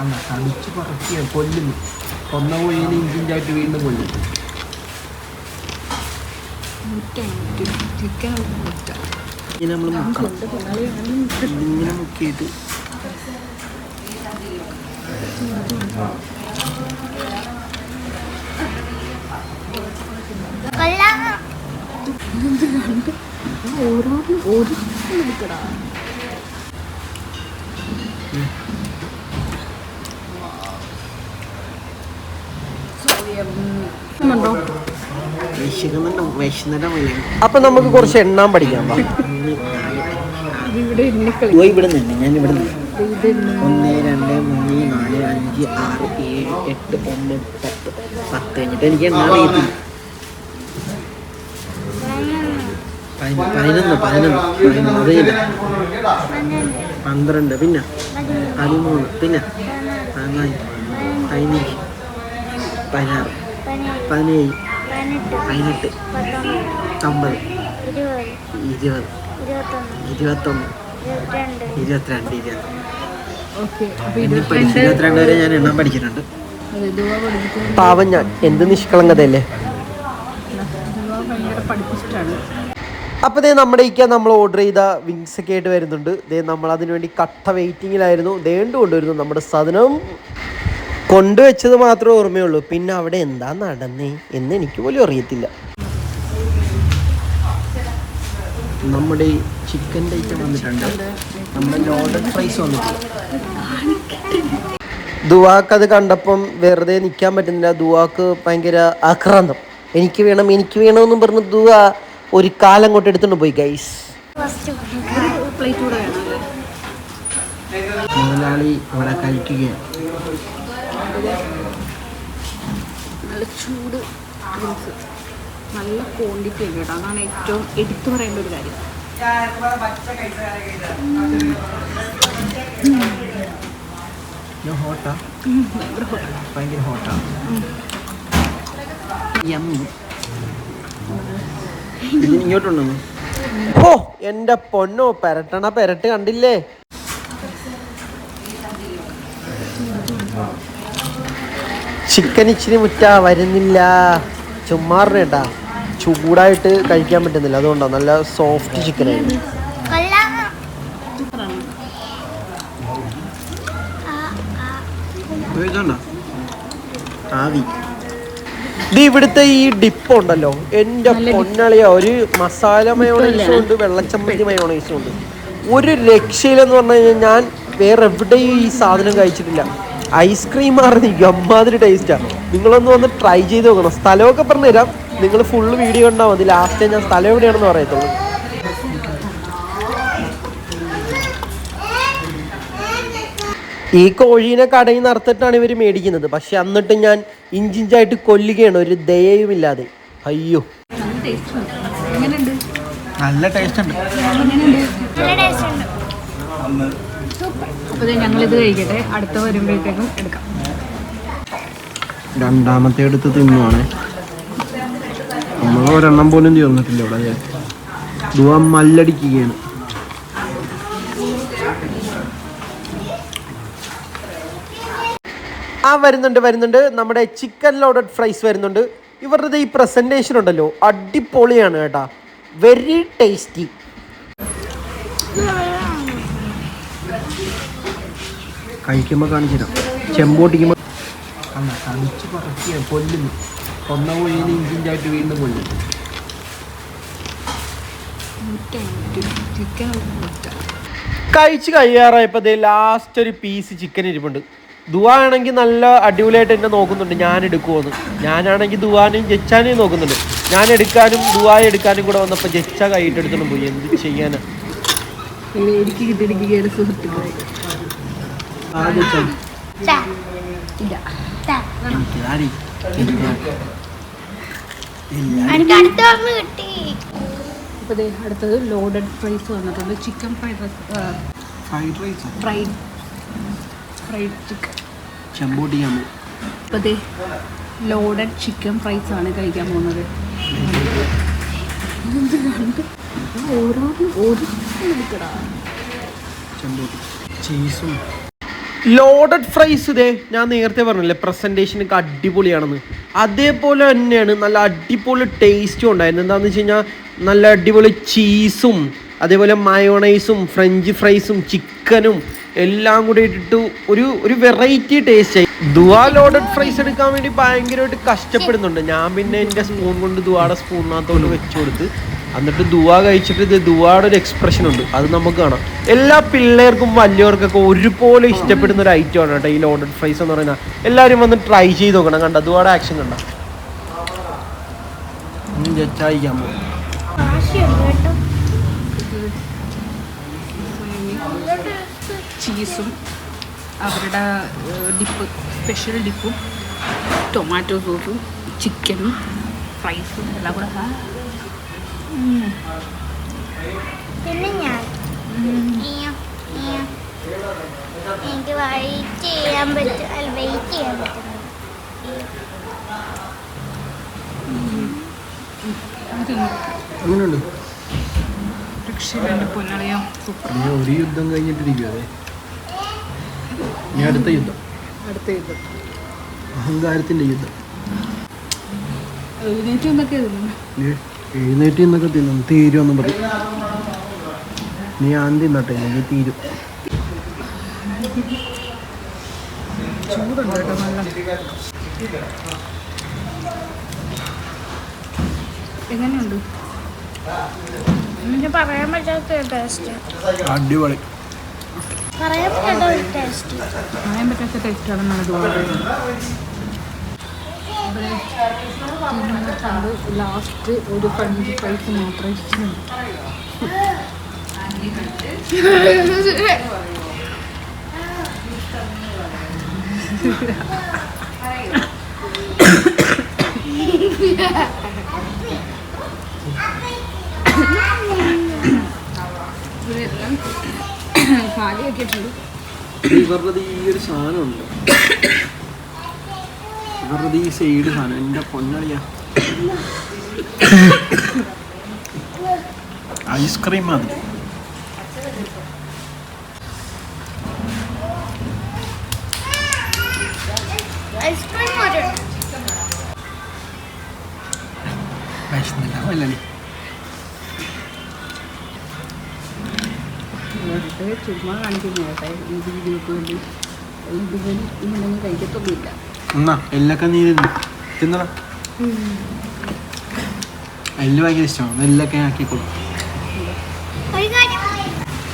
അല്ല കടിച്ച് പറക്കുക കൊല്ലുന്നു കൊന്ന കോഴീനെ ഇഞ്ചിഞ്ചായിട്ട് വീണ്ടും കൊല്ലും. ചിക്കൻ ഇങ്ങനെ നമ്മൾ മുക്കണം ഇങ്ങനെ മുക്കിയിട്ട് കൊള്ളാം. ഓരോ എടുക്കടാ. അപ്പൊ നമുക്ക് കുറച്ച് എണ്ണാൻ പഠിക്കാം. ഇവിടെ എണ്ണിക്കളി ഓ, ഇവിടെ നിന്ന് ഞാൻ ഇവിടെ നിന്ന് ഒന്ന് രണ്ട് മൂന്ന് നാല് അഞ്ച് ആറ് ഏഴ് എട്ട് ഒമ്പത് പത്ത്. പത്ത് കഴിഞ്ഞിട്ട് എനിക്ക് എണ്ണാൻ അറിയത്തില്ല പതിനൊന്ന് പതിനൊന്ന് പതിനൊന്ന് പന്ത്രണ്ട് പിന്നെ. പതിമൂന്ന് പിന്നെ. പതിനാല് പതിനഞ്ച് പതിനാറ്. പതിനേഴ്. പതിനെട്ട്. അമ്പത്. ഇരുപത്. ഇരുപത്. ഇരുപത്തൊന്ന്. ഇരുപത്തൊന്ന്. ഇരുപത്തിരണ്ട്. ഇരുപത്തിരണ്ട് ഇരുപത്തി ഓക്കെ അപ്പൊ എണ്ണി പഠിച്ച് ഇരുപത്തിരണ്ട് വരെ ഞാൻ എണ്ണം പഠിച്ചിട്ടുണ്ട് അതെ ദുവ പഠിപ്പിക്കുന്നത് പാവം ഞാൻ. എന്ത് നിഷ്കളങ്കതയല്ലേ? അപ്പോൾ ദേ നമ്മുടെ ഇക്ക നമ്മൾ ഓർഡർ ചെയ്ത വിങ്സ് ഒക്കെ ആയിട്ട് വരുന്നുണ്ട്. ദേ നമ്മൾ അതിനുവേണ്ടി കട്ട വെയിറ്റിംഗിലായിരുന്നു ദേണ്ടുകൊണ്ടുവരുന്നു നമ്മുടെ സാധനം? കൊണ്ടുവച്ചത് മാത്രമേ ഓർമ്മയുള്ളൂ. പിന്നെ അവിടെ എന്താ നടന്നേ എന്ന് എനിക്ക് പോലും അറിയത്തില്ല. നമ്മുടെ ചിക്കന്റെ ഐറ്റം വന്നിട്ടുണ്ട്. നമ്മുടെ ലോഡഡ് ഫ്രൈസ് വന്നിട്ടുണ്ട്. ദുവാക്ക് അത് കണ്ടപ്പം വെറുതെ നിൽക്കാൻ പറ്റുന്നില്ല. ദുവാക്ക് ഭയങ്കര ആക്രാന്തം. എനിക്ക് വേണം എനിക്ക് വേണമെന്നും പറഞ്ഞ് ദുവ ഒരു കാലം കൊണ്ട് എടുത്തുകൊണ്ട് പോയി ഗൈസ് മുതലാളി അവിടെ കഴിക്കുകയാണ്. നല്ല ചൂട് ഡ്രിങ്ക്സ് നല്ല ക്വാണ്ടിറ്റി ഉണ്ട് കേട്ടോ. അതാണ് ഏറ്റവും എടുത്തു പറയേണ്ട ഒരു കാര്യം. ഹോട്ടാ? ഭയങ്കര ഹോട്ടാ. യമ്മി. ഇത് ഇങ്ങോട്ടുണ്ടോ? ഓ എന്റെ പൊന്നോ പെരട്ടണ പെരട്ട് കണ്ടില്ലേ? ചിക്കൻ ഇച്ചിരി മുറ്റ വരുന്നില്ല. ചുമ്മാറിനേട്ടാ. ചൂടായിട്ട് കഴിക്കാൻ പറ്റുന്നില്ല. അതുകൊണ്ടാണ് നല്ല സോഫ്റ്റ് ചിക്കൻ ആയിരുന്നു. ആവി. ഇത് ഇവിടുത്തെ ഈ ഡിപ്പ് ഉണ്ടല്ലോ. എന്റെ പൊന്നളിയ ഒരു മസാല മയോണൈസും ഉണ്ട് വെള്ളച്ചമ്മന്തി മയോണൈസും ഉണ്ട്. ഒരു രക്ഷയിലെന്ന് പറഞ്ഞു കഴിഞ്ഞാൽ ഞാൻ വേറെ എവിടെയും ഈ സാധനം കഴിച്ചിട്ടില്ല. ഐസ്ക്രീം മാറുന്ന അമ്മാതിരി ടേസ്റ്റാണ് നിങ്ങളൊന്ന് വന്ന് ട്രൈ ചെയ്ത് നോക്കണം. സ്ഥലമൊക്കെ പറഞ്ഞു തരാം നിങ്ങൾ ഫുള്ള് വീഡിയോ കണ്ടാൽ മതി. ലാസ്റ്റ് ഞാൻ സ്ഥലം എവിടെയാണെന്ന് പറയത്തുള്ളൂ. ഈ കോഴീനെ കടയിൽ നിന്ന് അറുത്തിട്ടാണ് ഇവർ മേടിക്കുന്നത്. പക്ഷെ എന്നിട്ട് ഞാൻ ഇഞ്ചിഞ്ചായിട്ട് കൊല്ലുകയാണ്. ഒരു ദയയുമില്ലാതെ. അയ്യോ. നല്ല ടേസ്റ്റ് ഉണ്ട്. അപ്പോൾ ഞങ്ങളിത് കഴിക്കട്ടെ. അടുത്ത വരുമ്പോഴത്തേക്കും എടുക്കാം. രണ്ടാമത്തെ എടുത്ത് തിന്നുവാണ്. നമ്മൾ ഒരെണ്ണം പോലും തീർന്നിട്ടില്ല ഇവിടെ ദുവ മല്ലടിക്കുകയാണ്. ആ വരുന്നുണ്ട് വരുന്നുണ്ട്. നമ്മുടെ ചിക്കൻ ലോഡഡ് ഫ്രൈസ് വരുന്നുണ്ട്. ഇവരുടെ ഈ പ്രസന്റേഷൻ ഉണ്ടല്ലോ. അടിപൊളിയാണ് കേട്ടാ. വെരി ടേസ്റ്റി കഴിക്കുമ്പോൾ കാണിച്ചിരാം ചെമ്പോട്ടിക്കുമ്പോൾ അല്ല കടിച്ച് പറക്കുക കൊല്ലുന്നു കൊന്ന കോഴീനെ ഇഞ്ചിഞ്ചായിട്ട് വീണ്ടും കൊല്ലും. ചിക്കൻ കഴിച്ച് കഴിയാറായപ്പോൾ ദേ ലാസ്റ്റ് ഒരു പീസ് ചിക്കൻ ഇരിപ്പുണ്ട്. ദുവാണെങ്കിൽ നല്ല അടിപൊളിയായിട്ട് എന്നെ നോക്കുന്നുണ്ട്. ഞാൻ എടുക്കുമെന്ന് ഞാനാണെങ്കിൽ ദുവാനെയും ജച്ചാനെയും നോക്കുന്നുണ്ട്. ഞാൻ എടുക്കാനും ദുവായ എടുക്കാനും കൂടെ വന്നപ്പോൾ ജച്ച കൈയിട്ടെടുത്തോണ്ട് പോയി. എന്ത് ചെയ്യാനാ? എനിക്ക് ദേ അടുത്തത് ലോഡഡ് ഫ്രൈസ് വന്നിട്ടുണ്ട് chicken fried rice fried rice fried fried chicken ചെമ്പോട്ടിക്കാൻ അപ്പോൾ ദേ ലോഡഡ് ചിക്കൻ ഫ്രൈസ് ആണ് കഴിക്കാൻ പോകുന്നത് കണ്ട് ഓരോ ചെമ്പോട്ടി ചീസും ലോഡഡ് ഫ്രൈസ് ഇതേ ഞാൻ നേരത്തെ പറഞ്ഞില്ലേ പ്രസന്റേഷനൊക്കെ അടിപൊളിയാണെന്ന്. അതേപോലെ തന്നെയാണ് നല്ല അടിപൊളി ടേസ്റ്റും ഉണ്ടായിരുന്നു എന്താണെന്ന് വെച്ച് കഴിഞ്ഞാൽ നല്ല അടിപൊളി ചീസും അതേപോലെ മയോണൈസും ഫ്രഞ്ച് ഫ്രൈസും ചിക്കനും എല്ലാം കൂടി ഇട്ടിട്ട് ഒരു ഒരു വെറൈറ്റി ടേസ്റ്റ് ആയി. ദുവാ ലോഡഡ് ഫ്രൈസ് എടുക്കാൻ വേണ്ടി ഭയങ്കരമായിട്ട് കഷ്ടപ്പെടുന്നുണ്ട്. ഞാൻ പിന്നെ എന്റെ സ്പൂൺ കൊണ്ട് ദുവാടെ സ്പൂണിനകത്തോട്ട് വെച്ചു കൊടുത്ത് എന്നിട്ട് ദുവാ കഴിച്ചിട്ട് ഇത് ദുവാടെ ഒരു എക്സ്പ്രഷൻ ഉണ്ട്. അത് നമുക്ക് കാണാം. എല്ലാ പിള്ളേർക്കും വലിയവർക്കൊക്കെ ഒരുപോലെ ഇഷ്ടപ്പെടുന്ന ഒരു ഐറ്റം ആണ് കേട്ടോ ഈ ലോഡഡ് ഫ്രൈസ് എന്ന് പറയുന്നത്. എല്ലാവരും വന്ന് ട്രൈ ചെയ്ത് നോക്കണം. കണ്ട? ദുവാടെ ആക്ഷൻ കണ്ട? ചീസും അവരുടെ ഡിപ്പ് സ്പെഷ്യൽ ഡിപ്പും ടൊമാറ്റോ സോസും ചിക്കനും ഫ്രൈസും എല്ലാം കൂടെ. പിന്നെ ഞാൻ. എനിക്ക് വെയിറ്റ് ചെയ്യാൻ പറ്റും അല്ല വെയിറ്റ് ചെയ്യാൻ പറ്റും. അങ്ങനെയുണ്ട് ഒരു യുദ്ധം കഴിഞ്ഞിട്ടിരിക്കും അതെ ഇനി അടുത്ത യുദ്ധം. അടുത്ത യുദ്ധം. അഹങ്കാരത്തിന്റെ യുദ്ധം. എഴുന്നേറ്റ് എന്നൊക്കെ എഴുന്നേറ്റ് നിന്നൊക്കെ തിന്നും. തീരുമെന്ന് പറയും. നീ ആൻ തിന്നട്ടെ എനിക്ക് തീരും. എങ്ങനെയുണ്ട്? പറയാൻ പറ്റാത്ത ടേസ്റ്റ് അടിപൊളി. പറയാൻ പറ്റാത്ത ടേസ്റ്റ് പറയാൻ പറ്റാത്ത ടേസ്റ്റാണെന്നാണ് തോന്നുന്നത് ഇവിടെ കണ്ട് ലാസ്റ്റ് ഒരു ഫ്രണ്ട് പൈസ മാത്രം കാലിയാക്കിയിട്ടുണ്ട്. ഇവരുടെ ഈ ഒരു സാധനം സാധനമുണ്ട്. ഈ സൈഡ് സാധനം എന്റെ പൊന്നളിയാ. ഐസ്ക്രീം മതി. വിശന്നില്ല ചുമ്മാ കാണിക്കുന്നു കേട്ടെ. ഇത് വീഡിയോക്ക് വേണ്ടി. ഇതുപോലും ഇങ്ങനെയൊന്നും കഴിക്കത്തൊന്നുമില്ല. എന്നാ എല്ലൊക്കെ നീ തിന്നു. തിന്നടാ. എല്ല് ഭയങ്കര ഇഷ്ടമാണ് എല്ലൊക്കെ ആക്കിക്കോളൂ ഒരു കാര്യം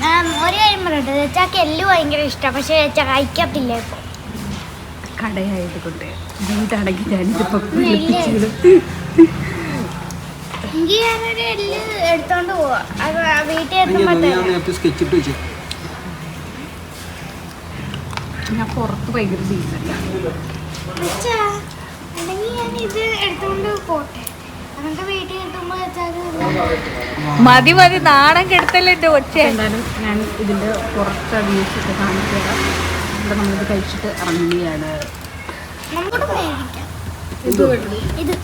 ആ, ഒരു കാര്യം പറയട്ടെ. ചേച്ചാക്ക് എല്ല് ഭയങ്കര ഇഷ്ടമാണ് പക്ഷെ ചേച്ചാ കഴിക്കത്തില്ല ഇപ്പൊ. കടയായത് കൊണ്ട് വീടടങ്ങി ഞാനിതിപ്പോൾ എനിക്ക് ഞാനൊരു എല്ല് എടുത്തോണ്ട് പോവാ. അത് ആ വീട്ടിൽ എത്തുമ്പോഴത്തേക്ക് നേരത്തെ സ്കെച്ച് ഇട്ട് വെച്ചു ഞാൻ പുറത്ത് ഭയങ്കര മതി മതി. നാണം കെടുത്തല്ലേ എന്റെ ഒച്ച എന്തായാലും ഞാൻ ഇതിന്റെ പുറത്തെ വ്യൂസ് ഒക്കെ കാണിച്ചു തരാം. ഇവിടെ നമ്മളിത് കഴിച്ചിട്ട് ഇറങ്ങുകയാണ്. ഇത്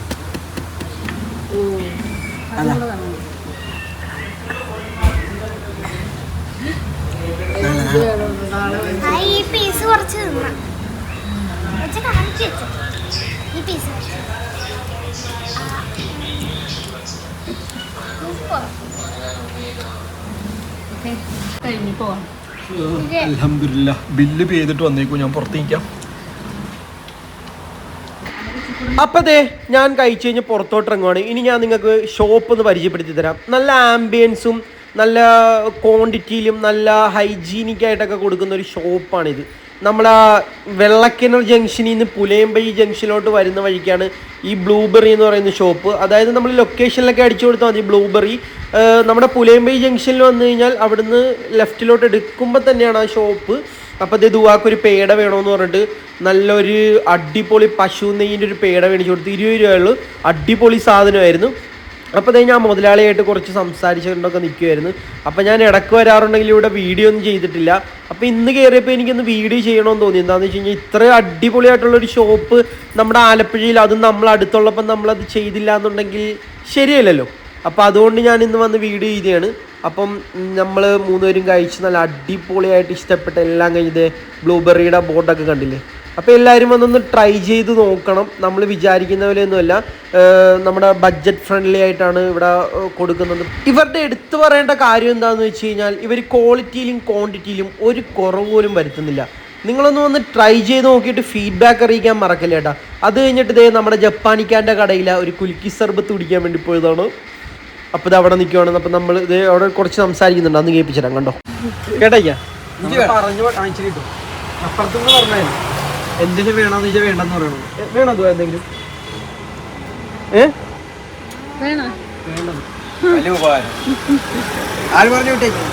ആ ഈ പീസ് കുറച്ച് തിന്നാം. കാണിച്ചു വെച്ചു ഈ പീസ് കഴിഞ്ഞ് പോവാം. അലഹമില്ല ബില്ല് പേ ചെയ്തിട്ട് വന്നേക്കും ഞാൻ പുറത്തേക്കാം അപ്പതേ ഞാൻ കഴിച്ചു കഴിഞ്ഞ് പുറത്തോട്ട് ഇറങ്ങുവാണ്. ഇനി ഞാൻ നിങ്ങൾക്ക് ഷോപ്പ് ഒന്ന് പരിചയപ്പെടുത്തി തരാം. നല്ല ആംബിയൻസും നല്ല ക്വാണ്ടിറ്റിയിലും നല്ല ഹൈജീനിക് ആയിട്ടൊക്കെ കൊടുക്കുന്ന ഒരു ഷോപ്പാണിത് നമ്മളെ വെള്ളക്കിണർ ജംഗ്ഷനിൽ നിന്ന് പുലയമ്പൈ ജംഗ്ഷനിലോട്ട് വരുന്ന വഴിക്കാണ് ഈ ബ്ലൂബെറി എന്ന് പറയുന്ന ഷോപ്പ്. അതായത് നമ്മൾ ലൊക്കേഷനിലൊക്കെ അടിച്ചു കൊടുത്താൽ മതി ബ്ലൂബെറി. നമ്മുടെ പുലയമ്പൈ ജംഗ്ഷനിൽ വന്നു കഴിഞ്ഞാൽ അവിടുന്ന് ലെഫ്റ്റിലോട്ട് എടുക്കുമ്പോൾ തന്നെയാണ് ആ ഷോപ്പ്. അപ്പോൾ ഇത് ദുവാക്കൊരു പേട വേണമെന്ന് പറഞ്ഞിട്ട് നല്ലൊരു അടിപൊളി പശു നെയ്യിന്റെ ഒരു പേട മേടിച്ചു കൊടുത്ത് ഇരുപത് രൂപയുള്ളൂ അടിപൊളി സാധനമായിരുന്നു. അപ്പോൾ അതേ ഞാൻ മുതലാളിയായിട്ട് കുറച്ച് സംസാരിച്ചുകൊണ്ടൊക്കെ നിൽക്കുമായിരുന്നു അപ്പോൾ ഞാൻ ഇടയ്ക്ക് വരാറുണ്ടെങ്കിൽ ഇവിടെ വീഡിയോ ഒന്നും ചെയ്തിട്ടില്ല. അപ്പോൾ ഇന്ന് കയറിയപ്പോൾ എനിക്കൊന്ന് വീഡിയോ ചെയ്യണമെന്ന് തോന്നി. എന്താണെന്ന് വെച്ച് കഴിഞ്ഞാൽ ഇത്ര അടിപൊളിയായിട്ടുള്ളൊരു ഷോപ്പ് നമ്മുടെ ആലപ്പുഴയിൽ അതും നമ്മൾ അടുത്തുള്ളപ്പം നമ്മളത് ചെയ്തില്ല എന്നുണ്ടെങ്കിൽ ശരിയല്ലല്ലോ. അപ്പോൾ അതുകൊണ്ട് ഞാൻ ഇന്ന് വന്ന് വീഡിയോ ചെയ്തതാണ്. അപ്പം നമ്മൾ മൂന്നുപേരും കഴിച്ച് നല്ല അടിപൊളിയായിട്ട് ഇഷ്ടപ്പെട്ട എല്ലാം കഴിഞ്ഞത് ബ്ലൂബെറിയുടെ ബോർഡൊക്കെ കണ്ടില്ലേ? അപ്പോൾ എല്ലാവരും വന്നൊന്ന് ട്രൈ ചെയ്ത് നോക്കണം. നമ്മൾ വിചാരിക്കുന്ന പോലെയൊന്നുമല്ല. നമ്മുടെ ബഡ്ജറ്റ് ഫ്രണ്ട്ലി ആയിട്ടാണ് ഇവിടെ കൊടുക്കുന്നത്. ഇവരുടെ എടുത്തു പറയേണ്ട കാര്യം എന്താണെന്ന് വെച്ച് കഴിഞ്ഞാൽ ഇവർ ക്വാളിറ്റിയിലും ക്വാണ്ടിറ്റിയിലും ഒരു കുറവ് പോലും വരുത്തുന്നില്ല. നിങ്ങളൊന്ന് വന്ന് ട്രൈ ചെയ്ത് നോക്കിയിട്ട് ഫീഡ്ബാക്ക് അറിയിക്കാൻ മറക്കല്ലേ ഏട്ടാ. അത് കഴിഞ്ഞിട്ട് ഇതേ നമ്മുടെ ജപ്പാനിക്കാന്റെ കടയിലെ ഒരു കുലുക്കി സർബത്ത് കുടിക്കാൻ വേണ്ടി പോയതാണ്. അപ്പോൾ ഇത് അവിടെ നിൽക്കുവാണ് അപ്പം നമ്മൾ ഇത് അവിടെ കുറച്ച് സംസാരിക്കുന്നുണ്ട്. അന്ന് കേൾപ്പിച്ചിടാം കണ്ടോ? കേട്ടോ പറഞ്ഞു കാണിച്ചു കിട്ടും അപ്പുറത്തുനിന്ന് പറഞ്ഞായിരുന്നു. എന്തിനു വേണമെന്ന് വെച്ചാൽ വേണ്ടെന്ന് പറയണം? വേണോ എന്തെങ്കിലും? ഏ? വേണോ? വേണ്ടെന്ന്. വലിയ ഉപകാരം. ആര് പറഞ്ഞു വിട്ടേക്കും